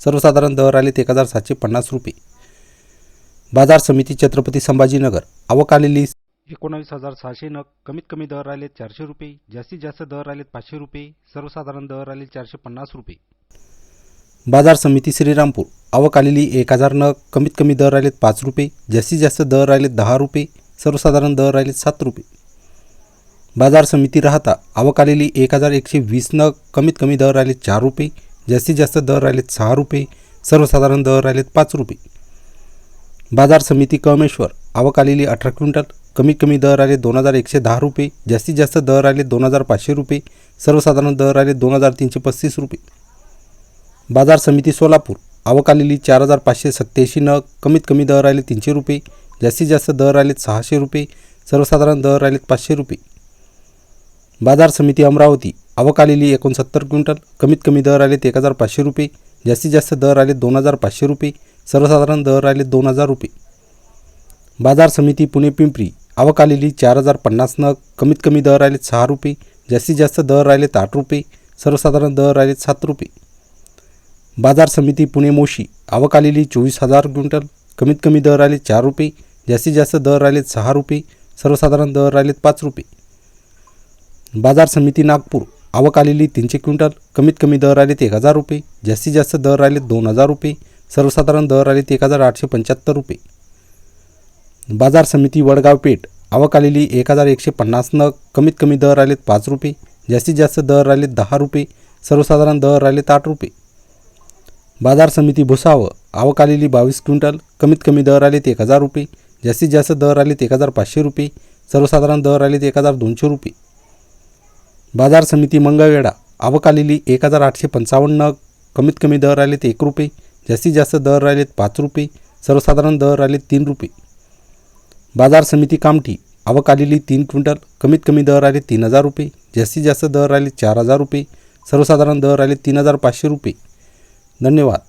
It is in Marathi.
सर्वसाधारण दर आलेत एक हजार सातशे पन्नास रुपये. बाजार समिती छत्रपती संभाजीनगर. आवक आलेली एकोणावीस हजार सहाशे नग कमीत कमी दर आले चारशे रुपये. जास्तीत जास्त दर आलेत पाचशे रुपये. सर्वसाधारण दर आले चारशे पन्नास रुपये. बाजार समिती श्रीरामपूर. आवक आलेली एक हजार नग कमीत कमी दर आलेत पाच रुपये. जास्तीत जास्त दर आलेत दहा रुपये. सर्वसाधारण दर आलेत सात रुपये. बाजार समिती राहता आवक आलेली एक हजार एकशे वीस नग कमीत कमी दर आलेत चार रुपये. जास्तीत जास्त दर आलेत सहा रुपये सर्वसाधारण दर आलेत पाच रुपये. बाजार समिती कमेश्वर आवक आलेली अठरा क्विंटल कमीत कमी दर आले दोन हजार एकशे दहा रुपये जास्तीत जास्त दर आले दोन हजार पाचशे रुपये सर्वसाधारण दर आले दोन हजार तीनशे पस्तीस रुपये. बाजार समिती सोलापूर आवक आलेली चार हजार पाचशे सत्त्याऐंशी नग कमीत कमी दर आले तीनशे रुपये जास्तीत जास्त दर आलेत सहाशे रुपये सर्वसाधारण दर आलेत पाचशे रुपये. बाजार समिती अमरावती आवक आलेली एकोणसत्तर क्विंटल. कमीत कमी दर आलेत एक हजार पाचशे रुपये. जास्तीत जास्त दर आले दोन हजार पाचशे रुपये. सर्वसाधारण दर आले दोन हजार रुपये. बाजार समिती पुणे पिंपरी. आवक आलेली चार हजार पन्नास नग. कमीत कमी दर आले सहा रुपये. जास्तीत जास्त दर आलेत आठ रुपये. सर्वसाधारण दर आलेत सात रुपये. बाजार समिती पुणे मोशी. आवक आलेली चोवीस हजार क्विंटल. कमीत कमी दर आले चार रुपये. जास्तीत जास्त दर आलेत सहा रुपये. सर्वसाधारण दर आलेत पाच रुपये. बाजार समिती नागपूर. आवक आलेली तीनशे क्विंटल कमीत कमी दर आलेत एक हजार रुपये जास्तीत जास्त दर आलेत दोन हजार रुपये सर्वसाधारण दर आलेत एक हजार आठशे पंच्याहत्तर रुपये. बाजार समिती वडगाव पेठ आवक आलेली एक हजार एकशे पन्नास नग कमीत कमी दर आलेत पाच रुपये जास्तीत जास्त दर आलेत दहा रुपये सर्वसाधारण दर आलेत आठ रुपये. बाजार समिती भुसावळ आवक आलेली बावीस क्विंटल कमीत कमी दर आलेत एक हजार रुपये जास्तीत जास्त दर आलेत एक हजार पाचशे रुपये सर्वसाधारण दर आलेत एक हजार दोनशे रुपये. बाजार समिती मंगळवेढा. आवक आलेली एक हजार आठशे पंचावन्न कमीत कमी दर आलेत एक रुपये जास्तीत जास्त दर आलेत पाच रुपये सर्वसाधारण दर आलेत तीन रुपये. बाजार समिती कामठी आवक आलेली तीन क्विंटल कमीत कमी दर आले तीन हजार रुपये जास्तीत जास्त दर आले चार हजार रुपये सर्वसाधारण दर आले तीन हजार पाचशे रुपये. धन्यवाद.